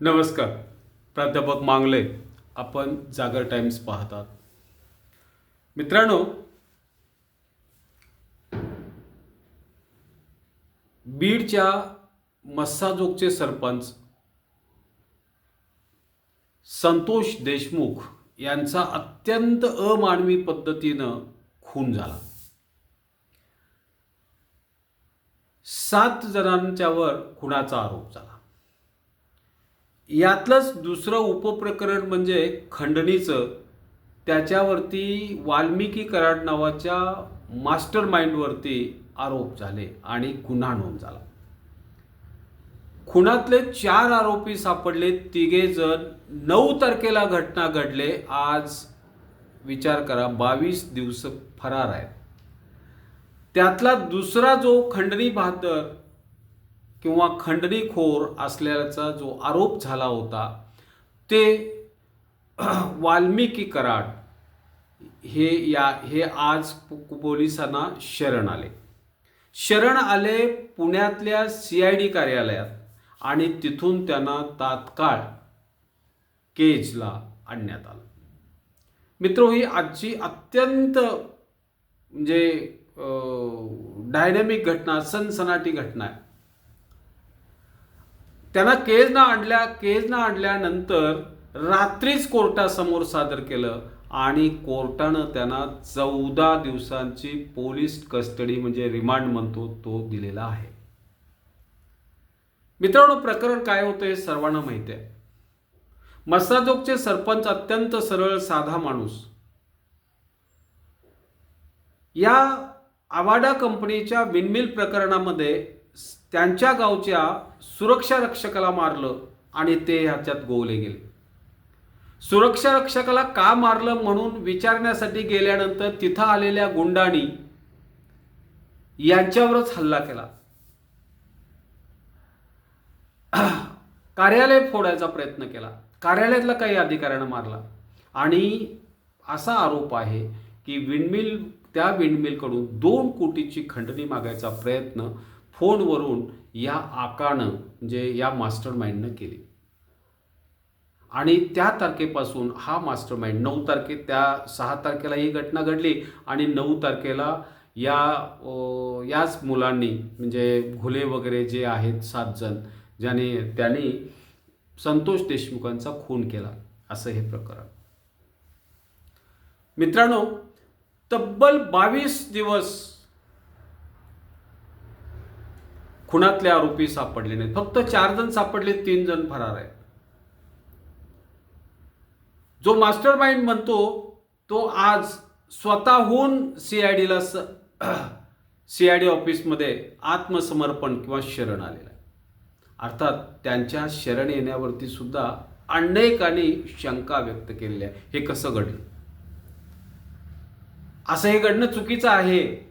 नमस्कार. प्राध्यापक मांगले आपण जागर टाइम्स पाहतात. मित्रांनो बीडच्या मस्साजोगचे सरपंच संतोष देशमुख यांचा अत्यंत अमानवी पद्धतीनं खून झाला. सात जणांच्यावर खुनाचा आरोप झाला. यातलंच दुसरं उपप्रकरण म्हणजे खंडणीचं. त्याच्यावरती वाल्मिकी कराड नावाच्या मास्टर माइंडवरती आरोप झाले आणि गुन्हा नोंद झाला. खुनातले चार आरोपी सापडले तिघे जण नऊ तारखेला घटना घडले. आज विचार करा बावीस दिवस फरार आहेत. त्यातला दुसरा जो खंडणी बहादर किंवा खंडणीखोर असल्याचा जो आरोप झाला होता ते वाल्मिकी कराड हे या हे आज पोलिसांना शरण आले. शरण आले पुण्यातल्या सी आय डी कार्यालयात आणि तिथून त्यांना तात्काळ केजला आणण्यात आलं. मित्र ही आजची अत्यंत म्हणजे डायनॅमिक घटना सनसनाटी घटना आहे. त्यांना केजनं आणल्या केजनं आणल्यानंतर रात्रीच कोर्टासमोर सादर केलं आणि कोर्टानं त्यांना चौदा दिवसांची पोलीस कस्टडी म्हणजे रिमांड म्हणतो तो दिलेला आहे. मित्रांनो प्रकरण काय होतं हे सर्वांना माहिती आहे. मस्साजोगचे सरपंच अत्यंत सरळ साधा माणूस. या आवाडा कंपनीच्या विनमिल प्रकरणामध्ये त्यांच्या गावच्या सुरक्षा रक्षकाला मारलं आणि ते ह्याच्यात गोवले गेले. सुरक्षा रक्षकाला का मारलं म्हणून विचारण्यासाठी गेल्यानंतर तिथं आलेल्या गुंडांनी यांच्यावरच हल्ला केला. कार्यालय फोडायचा प्रयत्न केला. कार्यालयातला काही अधिकाऱ्यानं मारला. आणि असा आरोप आहे की विंडमिल त्या विंडमिलकडून दोन कोटीची खंडणी मागायचा प्रयत्न फोनवरून या आकानं म्हणजे या मास्टर माइंडनं केली. आणि त्या तारखेपासून हा मास्टर माइंड नऊ तारखे त्या सहा तारखेला ही घटना घडली आणि नऊ तारखेला या याच मुलांनी म्हणजे घुले वगैरे जे आहेत सात जण ज्याने त्यांनी संतोष देशमुखांचा खून केला असं हे प्रकरण. मित्रांनो तब्बल बावीस दिवस खुनातले आरोपी सापडले नाहीत. फक्त चार जण सापडले तीन जण फरार आहेत. जो मास्टर माइंड म्हणतो तो आज स्वतःहून C I Dila C I D ऑफिसमध्ये आत्मसमर्पण किंवा शरण आलेला आहे. अर्थात त्यांच्या शरण येण्यावरती सुद्धा अनेकांनी शंका व्यक्त केलेली आहे. हे कसं घडलं? असं हे घडणं चुकीचं आहे.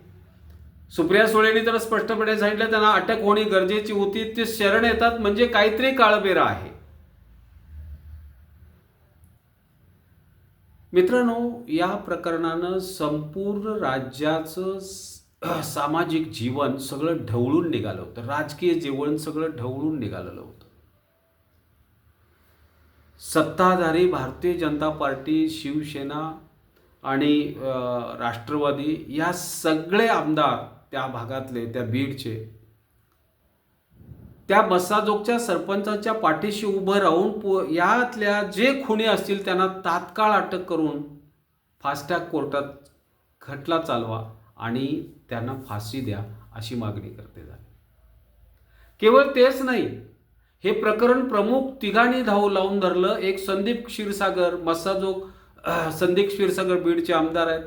सुप्रिया सुळेंनी तर स्पष्टपणे सांगितलं त्यांना अटक होणे गरजेची होती ते शरण येतात म्हणजे काहीतरी काळबेरा आहे. मित्रांनो या प्रकरणानं संपूर्ण राज्याचं सामाजिक जीवन सगळं ढवळून निघालं होतं. राजकीय जीवन सगळं ढवळून निघालेलं होतं. सत्ताधारी भारतीय जनता पार्टी शिवसेना आणि राष्ट्रवादी या सगळे आमदार त्या भागातले त्या बीडचे. त्या बसाजोगच्या सरपंचाच्या पाठीशी उभं राहून पो यातल्या जे खुणे असतील त्यांना तात्काळ अटक करून फास्टॅग कोर्टात खटला चालवा आणि त्यांना फाशी द्या अशी मागणी करते झाली केवळ तेच नाही हे प्रकरण प्रमुख तिघांनी धाव लावून धरलं. एक संदीप क्षीरसागर मस्साजोग संदीप क्षीरसागर बीडचे आमदार आहेत.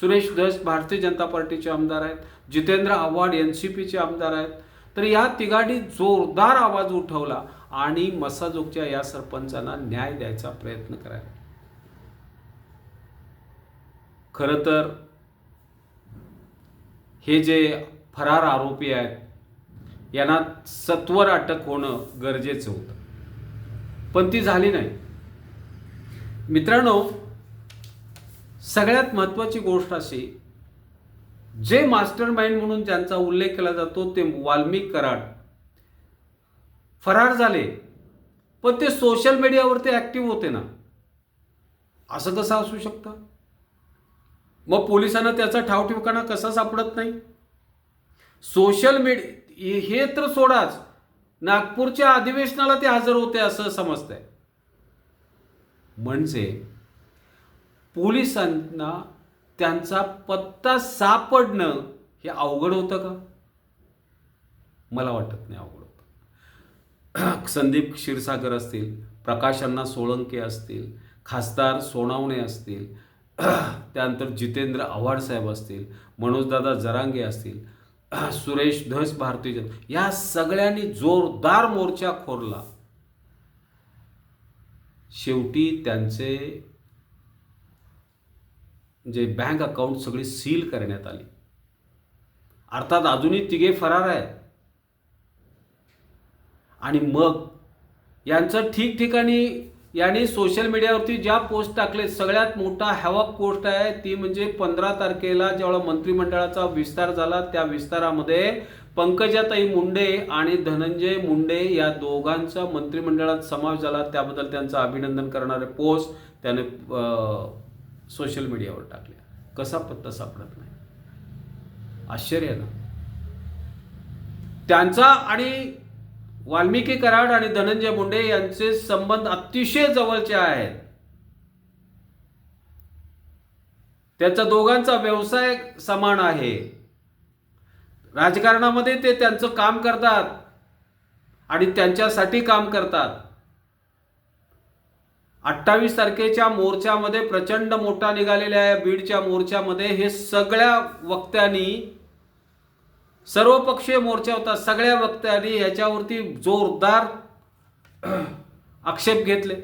सुरेश दस भारतीय जनता पार्टीचे आमदार आहेत. जितेंद्र आव्हाड एन सी पीचे आमदार आहेत. तर या तिघांनी जोरदार आवाज उठवला आणि मसाजोगच्या या सरपंचांना न्याय द्यायचा प्रयत्न करायला. खरं तर हे जे फरार आरोपी आहेत यांना सत्वर अटक होणं गरजेचं होतं. पण ती झाली नाही. मित्रांनो सगळ्यात महत्त्वाची गोष्ट अशी जे मास्टर माइंड म्हणून ज्यांचा उल्लेख केला जातो ते वाल्मिक कराड. फरार झाले पण ते सोशल मीडियावरती ॲक्टिव्ह होते ना. असं कसं असू शकतं. मग पोलिसांना त्याचा ठाव ठिकाणा कसा सापडत नाही? सोशल मीडिया हे तर सोडाच. नागपूरच्या अधिवेशनाला ते हजर होते असं समजतंय. म्हणजे पोलिसांना त्यांचा पत्ता सापडणं हे अवघड होतं का? मला वाटत नाही अवघड होतं. संदीप क्षीरसागर असतील प्रकाशांना सोळंके असतील खासदार सोनावणे असतील त्यानंतर जितेंद्र आव्हाड साहेब असतील मनोजदादा जरांगे असतील सुरेश धस भारतीय जन या सगळ्यांनी जोरदार मोर्चा खोरला. शेवटी त्यांचे जे बँक अकाउंट सगळी सील करण्यात आली. अर्थात अजूनही तिघे फरार आहे आणि मग यांचं ठिकठिकाणी यांनी सोशल मीडियावरती ज्या पोस्ट टाकले सगळ्यात मोठा हॅवक पोस्ट आहे ती म्हणजे पंधरा तारखेला जेव्हा मंत्रिमंडळाचा विस्तार झाला त्या विस्तारामध्ये पंकजाताई मुंडे आणि धनंजय मुंडे या दोघांचा मंत्रिमंडळात समावेश झाला. त्याबद्दल त्यांचं अभिनंदन करणारे पोस्ट त्याने सोशल मीडियावर टाकल्या. कसा पत्ता सापडत नाही. आश्चर्य ना. त्यांचा आणि वाल्मिकी कराड आणि धनंजय मुंडे यांचे संबंध अतिशय जवळचे आहेत. त्याचा दोघांचा व्यवसाय समान आहे. राजकारणामध्ये ते त्यांचं काम करतात. आणि त्यांच्यासाठी काम करतात. अठ्ठावीस तारखेच्या मोर्चामध्ये प्रचंड मोठा निघालेल्या आहे. बीडच्या मोर्चामध्ये हे सगळ्या वक्त्यांनी सर्वपक्षीय मोर्चा होता सगळ्या वक्त्यांनी याच्यावरती जोरदार आक्षेप घेतले.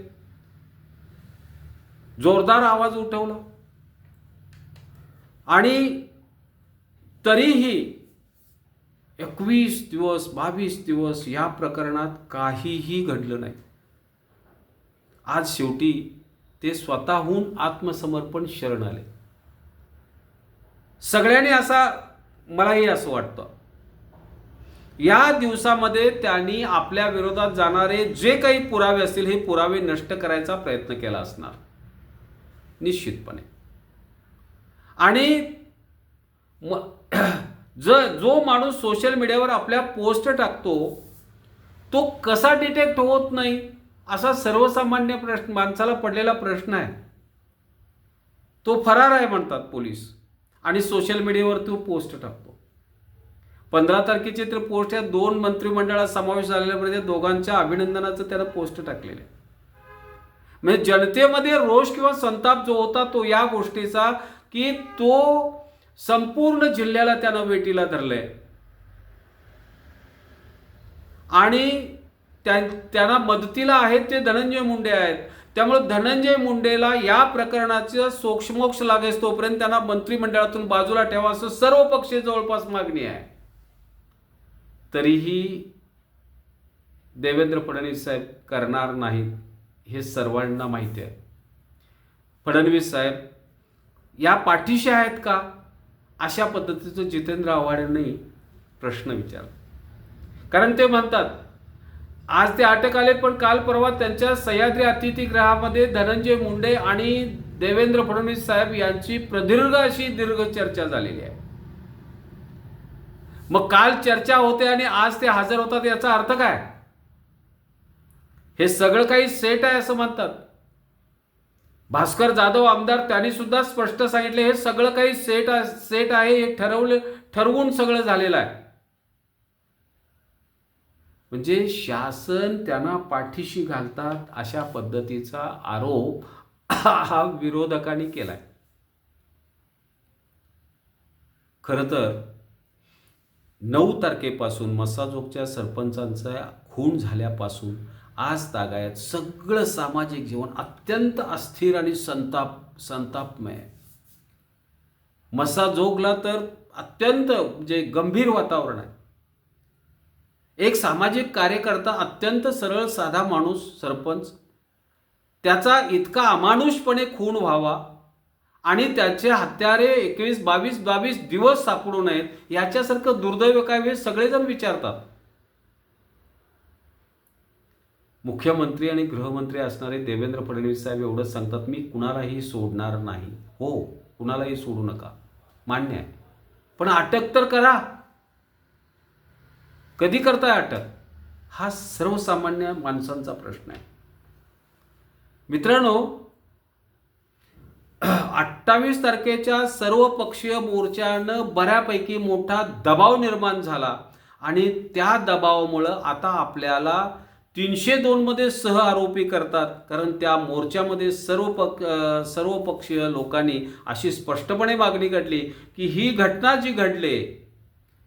जोरदार आवाज उठवला. आणि तरीही एकवीस दिवस बावीस दिवस या प्रकरणात काहीही घडलं नाही. आज शेवटी ते स्वतःहून आत्मसमर्पण शरण आले. सगळ्यांनी असा मलाही असं वाटतं. या दिवसामध्ये त्यांनी आपल्या विरोधात जाणारे जे काही पुरावे असतील हे पुरावे नष्ट करायचा प्रयत्न केला असणार. निश्चितपणे. आणि ज जो माणूस सोशल मीडियावर आपल्या पोस्ट टाकतो तो कसा डिटेक्ट होत नाही? असा सर्वसामान्य प्रश्न माणसाला पडलेला प्रश्न आहे. तो फरार आहे म्हणतात पोलीस. आणि सोशल मीडियावर तो पोस्ट टाकतो. पंधरा तारखेचे तर पोस्ट या दोन मंत्रिमंडळात समावेश झालेल्या दोघांच्या अभिनंदनाचं त्यानं पोस्ट टाकलेलं आहे. म्हणजे जनतेमध्ये रोष किंवा संताप जो होता तो या गोष्टीचा की तो संपूर्ण जिल्ह्याला त्यानं वेटीला धरलंय. आणि त्यांना मदतीला आहेत ते धनंजय मुंडे आहेत. त्यामुळे धनंजय मुंडेला या प्रकरणाचं सोक्षमोक्ष लागेस तोपर्यंत त्यांना मंत्रिमंडळातून बाजूला ठेवा असं सर्व पक्षीय जवळपास मागणी आहे. तरीही देवेंद्र फडणवीस साहेब करणार नाहीत हे सर्वांना माहिती आहे. फडणवीस साहेब या पाठीशी आहेत का? अशा पद्धतीचं जितेंद्र आव्हाडांनी प्रश्न विचारला. कारण ते म्हणतात आज ते अटक आले पण काल परवा त्यांच्या सह्याद्री अतिथीगृहामध्ये धनंजय मुंडे आणि देवेंद्र फडणवीस साहेब यांची प्रदीर्घ अशी दीर्घ चर्चा झालेली आहे. मग काल चर्चा होते आणि आज ते हजर होतात याचा अर्थ काय? हे सगळं काही सेट आहे असं म्हणतात. भास्कर जाधव आमदार त्यांनी सुद्धा स्पष्ट सांगितले हे सगळं काही सेट सेट आहे हे ठरवले ठरवून सगळं झालेलं आहे. म्हणजे शासन त्यांना पाठीशी घालतात अशा पद्धतीचा आरोप हा विरोधकांनी केलाय. खरं तर नऊ तारखेपासून मसाजोगच्या सरपंचांचा खून झाल्यापासून आज तागायत सगळं सामाजिक जीवन अत्यंत अस्थिर आणि संताप संतापमय. मसाजोगला तर अत्यंत म्हणजे गंभीर वातावरण आहे. एक सामाजिक कार्यकर्ता अत्यंत सरळ साधा माणूस सरपंच. त्याचा इतका अमानुषपणे खून व्हावा आणि त्याचे हत्यारे एकवीस बावीस बावीस दिवस सापडू नयेत याच्यासारखं दुर्दैव काय वेळ सगळेजण विचारतात. मुख्यमंत्री आणि गृहमंत्री असणारे देवेंद्र फडणवीस साहेब एवढंच सांगतात मी कुणालाही सोडणार नाही. हो कुणालाही सोडू नका. मान्य आहे. पण अटक तर करा. कधी करताय अटक? हा सर्वसामान्य माणसांचा प्रश्न आहे. मित्रांनो अठ्ठावीस तारखेच्या सर्वपक्षीय मोर्चानं बऱ्यापैकी मोठा दबाव निर्माण झाला आणि त्या दबावामुळं आता आपल्याला तीनशे दोनमध्ये सह आरोपी करतात कारण त्या मोर्चामध्ये सर्व पक सर्वपक्षीय सर्व पक्षीय लोकांनी अशी स्पष्टपणे मागणी काढली की ही घटना जी घडली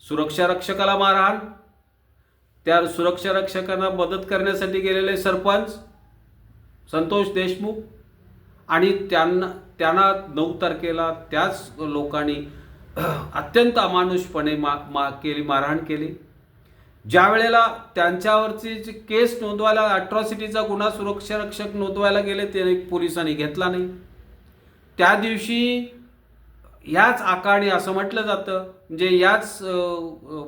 सुरक्षा रक्षकाला मारहाण त्या सुरक्षा रक्षकांना मदत करण्यासाठी गेलेले सरपंच संतोष देशमुख आणि त्यांना त्यांना नऊ तारखेला त्याच लोकांनी अत्यंत अमानुषपणे मा मा केली मारहाण केली. ज्या वेळेला त्यांच्यावरची जी केस नोंदवायला अट्रॉसिटीचा गुन्हा सुरक्षा रक्षक नोंदवायला गेले ते पोलिसांनी घेतला नाही. त्या दिवशी याच आकाने असं म्हटलं जातं म्हणजे याच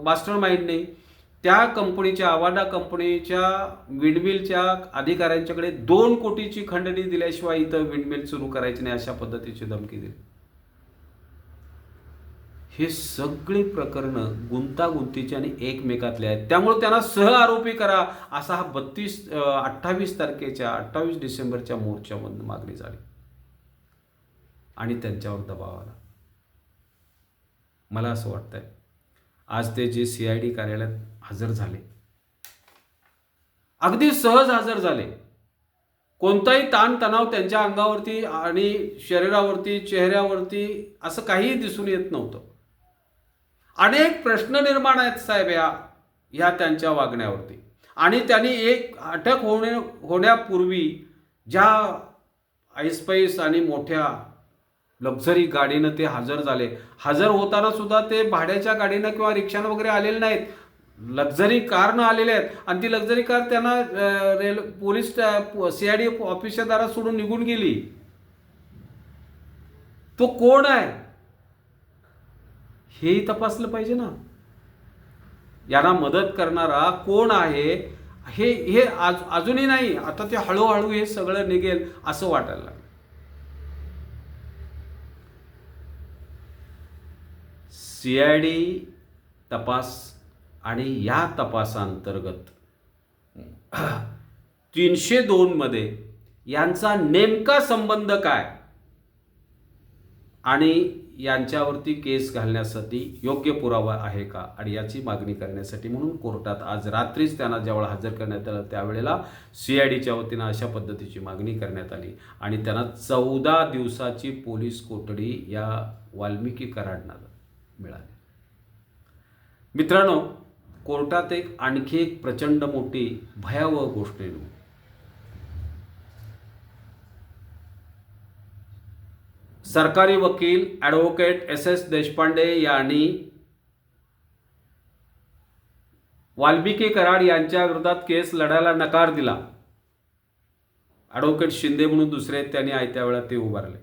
मास्टर माइंडने त्या कंपनीच्या आवाडा कंपनीच्या विंडमिलच्या अधिकाऱ्यांच्याकडे दोन कोटीची खंडणी दिल्याशिवाय इथं विंडमिल सुरू करायची नाही अशा पद्धतीची धमकी दिली. हे सगळी प्रकरणं गुंतागुंतीची आणि एकमेकातले आहेत. त्यामुळे त्यांना सह आरोपी करा असा हा बत्तीस अठ्ठावीस तारखेच्या अठ्ठावीस डिसेंबरच्या मोर्चामधून मागणी झाली. आणि त्यांच्यावर दबाव आला. मला असं वाटतंय आज ते जे सी आय डी कार्यालयात हजर झाले. अगदी सहज हजर झाले. कोणताही ताणतणाव त्यांच्या अंगावरती आणि शरीरावरती चेहऱ्यावरती असं काहीही दिसून येत नव्हतं. अनेक प्रश्न निर्माण आहेत साहेब या ह्या त्यांच्या वागण्यावरती. आणि त्यांनी एक अटक होणे होण्यापूर्वी ज्या ऐसपैस आणि मोठ्या लक्झरी गाडीनं ते हजर झाले. हजर होताना सुद्धा ते भाड्याच्या गाडीनं किंवा रिक्षानं वगैरे आलेले नाहीत. लक्झरी कारनं आलेले आहेत. आणि ती लक्झरी कार त्यांना rail police C I D ऑफिसच्या दारात सोडून निघून गेली. तो कोण आहे? हेही तपासलं पाहिजे ना. यांना मदत करणारा कोण आहे? हे हे आज अजूनही नाही. आता ते हळूहळू हे सगळं निघेल असं वाटायला लागलं. सी आय डी तपास आणि या तपासांतर्गत तीनशे दोनमध्ये यांचा नेमका संबंध काय? आणि यांच्यावरती केस घालण्यासाठी योग्य पुरावा आहे का? आणि याची मागणी करण्यासाठी म्हणून कोर्टात आज रात्रीच त्यांना जेव्हा हजर करण्यात आलं त्यावेळेला सी आय डीच्या वतीनं अशा पद्धतीची मागणी करण्यात आली. आणि त्यांना चौदा दिवसाची पोलीस कोठडी या वाल्मिकी कराडना मिळाली. मित्रांनो कोर्टात एक आणखी एक प्रचंड मोठी भयावह गोष्ट येऊ सरकारी वकील ॲडव्होकेट एस एस देशपांडे यांनी वाल्मिकी कराड यांच्या विरोधात केस लढायला नकार दिला. ॲडव्होकेट शिंदे म्हणून दुसरे त्यांनी आयत्या वेळा ते उभारले.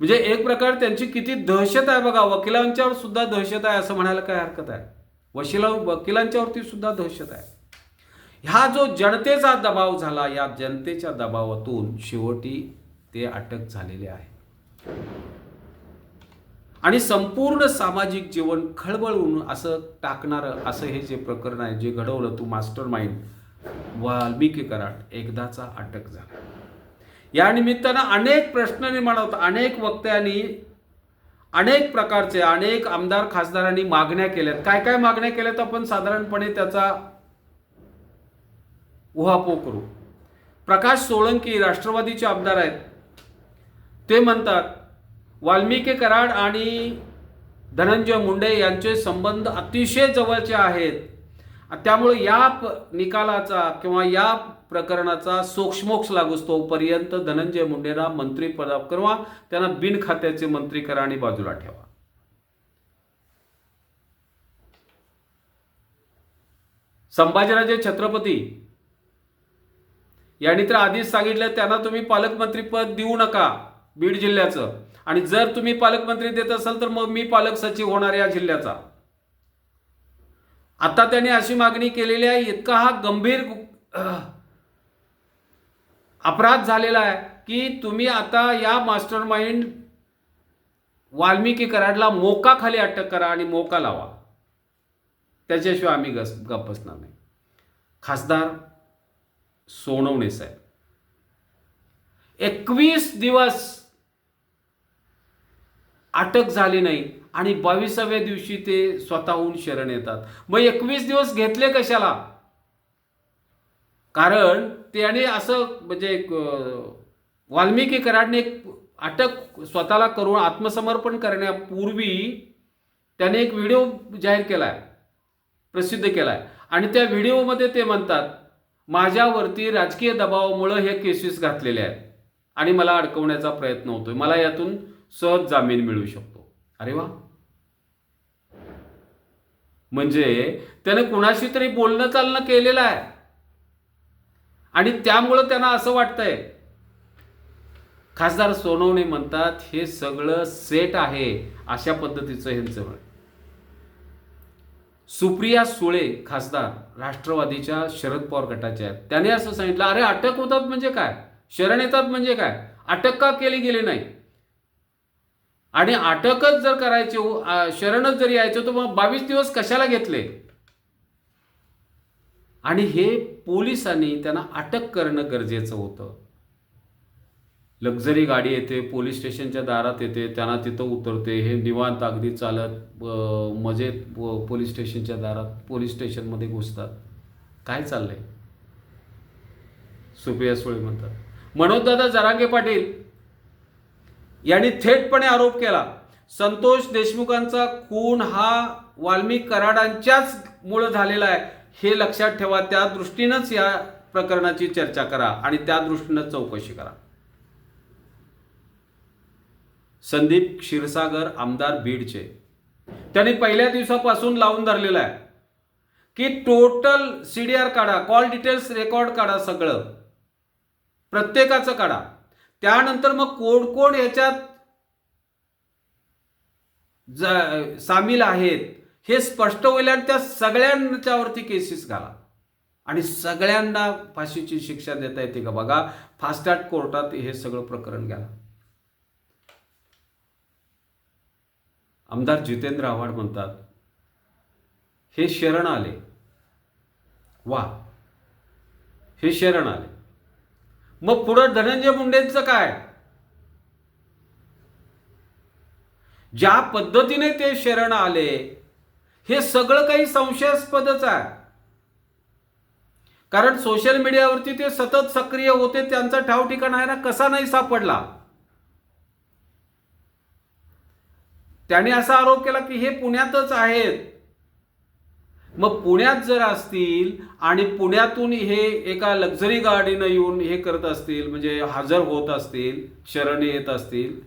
म्हणजे एक प्रकार त्यांची किती दहशत आहे बघा वकिलांच्यावर सुद्धा दहशत आहे असं म्हणायला काय हरकत आहे? वशिला वकिलांच्यावरती सुद्धा दहशत आहे. ह्या जो जनतेचा दबाव झाला या जनतेच्या दबावातून शेवटी ते अटक झालेले आहे. आणि संपूर्ण सामाजिक जीवन खळबळून असं टाकणारं असं हे जे प्रकरण आहे जे घडवलं तू मास्टर माइंड वाल्मिकी कराड एकदाचा अटक झाला. या निमित्तानं अनेक प्रश्न निर्माण होतात अनेक वक्त्यांनी अनेक प्रकारचे अनेक आमदार खासदारांनी मागण्या केल्यात. काय काय मागण्या केल्यात आपण साधारणपणे त्याचा उहापोह करू. प्रकाश सोळंकी राष्ट्रवादीचे आमदार आहेत. ते म्हणतात वाल्मिकी कराड आणि धनंजय मुंडे यांचे संबंध अतिशय जवळचे आहेत. त्यामुळे या निकालाचा किंवा या प्रकरणाचा सोक्षमोक्ष लागूस तोपर्यंत धनंजय मुंडेला मंत्रीपद करवा त्यांना बिनखात्याचे मंत्री करा आणि बाजूला ठेवा. संभाजीराजे छत्रपती यांनी तर आधीच सांगितलं त्यांना तुम्ही पालकमंत्रीपद देऊ नका बीड जिल्ह्याचं. आणि जर तुम्ही पालकमंत्री देत असाल तर मग मी पालक सचिव होणार या जिल्ह्याचा. आता त्यांनी अशी मागणी केलेली आहे इतका हा गंभीर अपराध झालेला आहे की तुम्ही आता या मास्टर माइंड वाल्मिकी कराडला मोकाखाली अटक करा आणि मोका लावा. त्याच्याशिवाय आम्ही गस गप बसणार नाही. खासदार सोनवणे साहेब. एकवीस दिवस अटक झाली नाही आणि बावीसाव्या दिवशी ते स्वतःहून शरण येतात. मग एकवीस दिवस घेतले कशाला? कारण त्याने असं म्हणजे एक, वाल्मिकी कराडने एक अटक स्वतःला करून आत्मसमर्पण करण्यापूर्वी त्याने एक व्हिडिओ जाहीर केला आहे प्रसिद्ध केला आहे आणि त्या व्हिडिओमध्ये ते म्हणतात माझ्यावरती राजकीय दबावामुळं हे केसेस घातलेले आहेत आणि मला अडकवण्याचा प्रयत्न होतोय. मला यातून सहज जामीन मिळू शकतो. अरे वा. म्हणजे त्याने कुणाशी तरी बोलणं चालणं केलेलं आहे. आणि त्यामुळं त्यांना असं वाटतंय. खासदार सोनवणे म्हणतात हे सगळं सेट आहे अशा पद्धतीचं ह्यांचं म्हण सुप्रिया सुळे खासदार राष्ट्रवादीच्या शरद पवार गटाच्या आहेत. त्याने असं सांगितलं अरे अटक होतात म्हणजे काय? शरण येतात म्हणजे काय? अटक का केली गेली नाही? आणि अटकच जर करायची हो, शरणच जर यायचं तर मग बावीस दिवस कशाला घेतले? आणि हे पोलिसांनी त्यांना अटक करणं गरजेचं होतं. लक्झरी गाडी येते पोलीस स्टेशनच्या दारात येते त्यांना तिथं उतरते हे निवांत अगदी चालत मजेत पोलीस स्टेशनच्या दारात पोलीस स्टेशनमध्ये घुसतात. काय चाललंय? सुप्रिया सुळे म्हणतात. मनोजदादा जरांगे पाटील यांनी थेटपणे आरोप केला. संतोष देशमुखांचा खून हा वाल्मिक कराडांच्याच मुळे झालेला आहे. हे लक्षात ठेवा त्या दृष्टीनंच या प्रकरणाची चर्चा करा आणि त्या दृष्टीनं चौकशी करा. संदीप क्षीरसागर आमदार बीडचे. त्यांनी पहिल्या दिवसापासून लावून धरलेलं आहे की टोटल सी डी आर काढा कॉल डिटेल्स रेकॉर्ड काढा सगळं. प्रत्येकाचं काढा. त्यानंतर मग कोण कोण याच्यात ज- सामील आहेत हे स्पष्ट होईल आणि त्या सगळ्यांच्यावरती केसेस घाला. आणि सगळ्यांना फाशीची शिक्षा देता येते का? बघा फास्ट ट्रॅक कोर्टात हे सगळं प्रकरण घ्या. आमदार जितेंद्र आव्हाड म्हणतात हे शरण आले. वा हे शरण आले. मग पुढं धनंजय मुंडेंचं काय? ज्या पद्धतीने ते शरण आले हे सगळं काही संशयास्पदच आहे. कारण सोशल मीडियावरती ते सतत सक्रिय होते त्यांचा ठाव ठिकाणा आहे ना कसा नाही सापडला. त्याने असा आरोप केला की हे पुण्यातच आहेत. मग पुण्यात जर असतील आणि पुण्यातून हे एका लक्झरी गाडीनं येऊन हे करत असतील म्हणजे हजर होत असतील शरण येत असतील.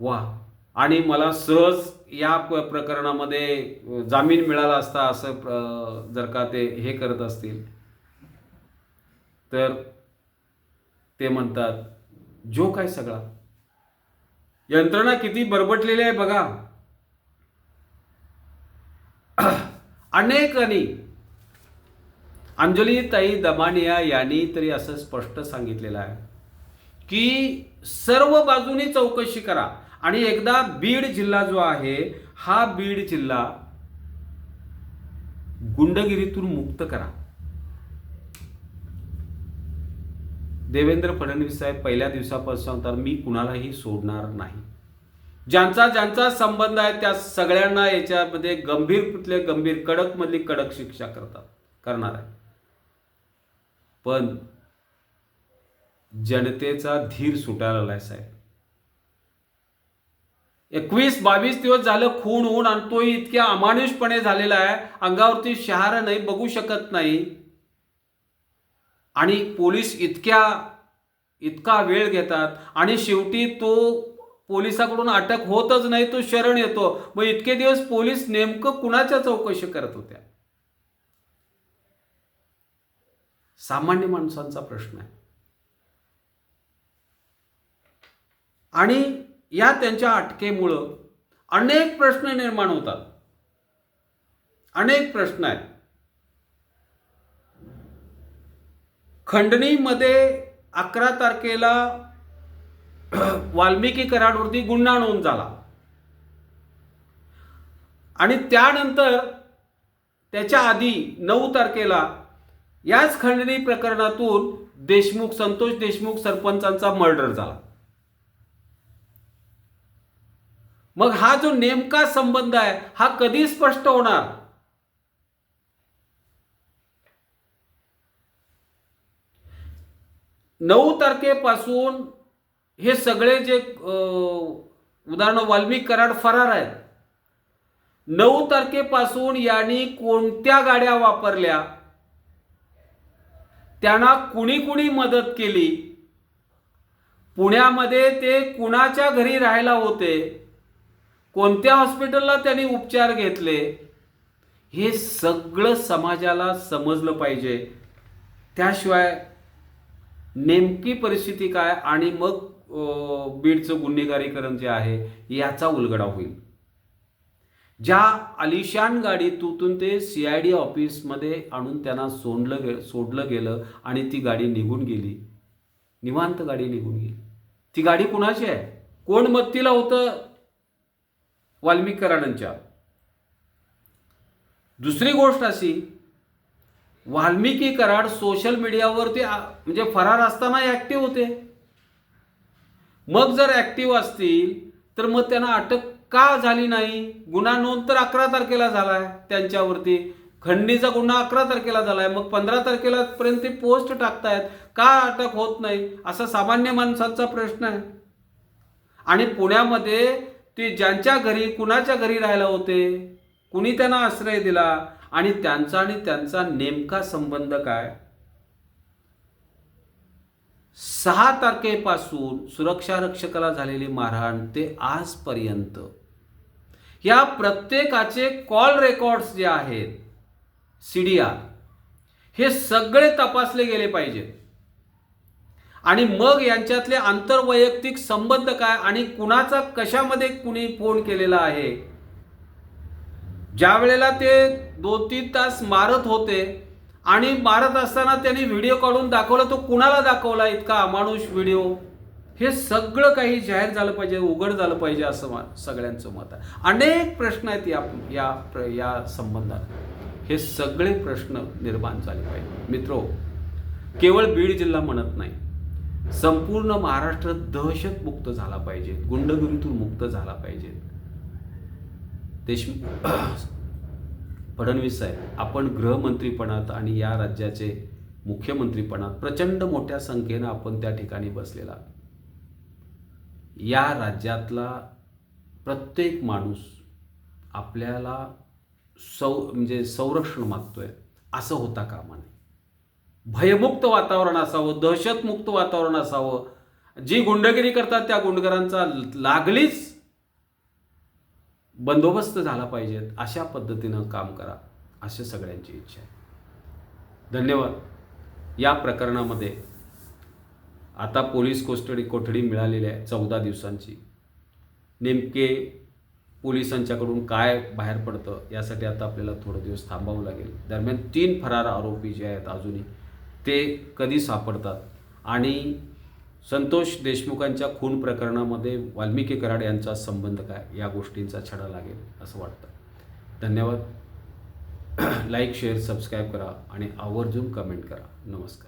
वा. आणि मला सहज या प्रकरणामध्ये जामीन मिळाला असता असं जर का ते हे करत असतील तर ते म्हणतात जो काय सगळा. यंत्रणा किती बरबटलेली आहे बघा. अनेकांनी अंजली ताई दमानिया यांनी तरी असं स्पष्ट सांगितलेलं आहे की सर्व बाजूनी चौकशी करा. आणि एकदा बीड जिल्हा जो आहे हा बीड जिल्हा गुंडगिरीतून मुक्त करा. देवेंद्र फडणवीस साहेब पहिल्या दिवसापासून तर मी कुणालाही सोडणार नाही. ज्यांचा ज्यांचा संबंध आहे त्या सगळ्यांना याच्यामध्ये गंभीर गंभीर कडक मधली कडक शिक्षा करतात करणार आहे. पण जनतेचा धीर सुटायला आहे साहेब. एकवीस बावीस दिवस झालं खून होऊन आणि तो इतक्या अमानुषपणे झालेला आहे अंगावरती शहारा नाही बघू शकत नाही. आणि पोलीस इतक्या इतका वेळ घेतात आणि शेवटी तो पोलिसाकडून अटक होतच नाही तो शरण येतो. मग इतके दिवस पोलीस नेमकं कुणाच्या चौकशी करत होत्या? सामान्य माणसांचा प्रश्न आहे. आणि या त्यांच्या अटकेमुळं अनेक प्रश्न निर्माण होतात. अनेक प्रश्न आहेत. खंडणीमध्ये अकरा तारखेला वाल्मिकी कराडवरती गुन्हा नोंद झाला. आणि त्यानंतर त्याच्या आधी नऊ तारखेला याच खंडणी प्रकरणातून देशमुख संतोष देशमुख सरपंचांचा मर्डर झाला. मग हा जो नेमका संबंध आहे हा कधी स्पष्ट होणार? नऊ तारखेपासून हे सगळे जे उदाहरण वाल्मिक कराड फरार आहेत. नऊ तारखेपासून यांनी कोणत्या गाड्या वापरल्या? त्यांना कुणी कुणी मदत केली? पुण्यामध्ये ते कुणाच्या घरी राहायला होते? कोणत्या हॉस्पिटलला त्यांनी उपचार घेतले? हे सगळं समाजाला समजलं पाहिजे. त्याशिवाय नेमकी परिस्थिती काय आणि मग बीडचं गुन्हेगारीकरण जे आहे याचा उलगडा होईल. ज्या आलिशान तुतून ते सी आय डी ऑफिसमध्ये आणून त्यांना सोडलं गे सोडलं गेलं आणि ती गाडी निघून गेली. निवांत गाडी निघून गेली. ती गाडी कुणाची आहे? कोण मत्तीला होतं? वाल्मिकी कराडांच्या दुसरी गोष्ट अशी वाल्मिकी कराड सोशल मीडियावरती म्हणजे फरार असताना ॲक्टिव्ह होते. मग जर ॲक्टिव्ह असतील तर मग त्यांना अटक का झाली नाही? गुन्हा नोंद तर अकरा तारखेला झालाय त्यांच्यावरती. खंडणीचा गुन्हा अकरा तारखेला झाला आहे मग पंधरा तारखेला पर्यंत ते पोस्ट टाकतायत. का अटक होत नाही? असा सामान्य माणसाचा प्रश्न आहे. आणि पुण्यामध्ये ते ज्यांच्या घरी कुणाच्या घरी राहायला होते कुणी त्यांना आश्रय दिला आणि त्यांचा आणि त्यांचा नेमका संबंध काय? सहा तारखेपासून सुरक्षा रक्षकाला झालेली मारहाण ते आजपर्यंत. या प्रत्येकाचे कॉल रेकॉर्ड्स जे आहेत सी डी आर हे सगळे तपासले गेले पाहिजेत. आणि मग यांच्यातले आंतरवैयक्तिक संबंध काय आणि कुणाचा कशामध्ये कुणी फोन केलेला आहे? ज्या वेळेला ते दोन तीन तास मारत होते आणि मारत असताना त्यांनी व्हिडिओ काढून दाखवला तो कुणाला दाखवला इतका अमानुष व्हिडिओ? हे सगळं काही जाहीर झालं पाहिजे उघड झालं पाहिजे असं मा- सगळ्यांचं मत आहे. अनेक प्रश्न आहेत या या प्र- या संबंधात. हे सगळे प्रश्न निर्माण झाले पाहिजे. मित्रो केवळ बीड जिल्हा म्हणत नाही. संपूर्ण महाराष्ट्र दहशत मुक्त झाला पाहिजे. गुंडगिरीतून मुक्त झाला पाहिजे. देशमुख फडणवीस साहेब आपण गृहमंत्रीपणात आणि या राज्याचे मुख्यमंत्रीपणात प्रचंड मोठ्या संख्येनं आपण त्या ठिकाणी बसलेला या राज्यातला प्रत्येक माणूस आपल्याला सौ म्हणजे संरक्षण मागतोय. असं होता कामा नये. भयमुक्त वातावरण असावं दहशतमुक्त वातावरण असावं. जी गुंडगिरी करतात त्या गुंडगरांचा लागलीच बंदोबस्त झाला पाहिजेत. अशा पद्धतीनं काम करा अशी सगळ्यांची इच्छा आहे. धन्यवाद. या प्रकरणामध्ये आता पोलीस कोस्टडी कोठडी मिळालेली आहे चौदा दिवसांची. नेमके पोलिसांच्याकडून काय बाहेर पडतं यासाठी आता आपल्याला थोडं दिवस थांबावं लागेल. दरम्यान तीन फरार आरोपी जे आहेत अजूनही ते कधी सापडतात. आणि संतोष देशमुखांच्या खून प्रकरणामध्ये वाल्मिकी कराड यांचा संबंध काय? या गोष्टींचा छडा लागेल असं वाटतं. धन्यवाद. लाईक शेअर सबस्क्राईब करा आणि आवर्जून कमेंट करा. नमस्कार.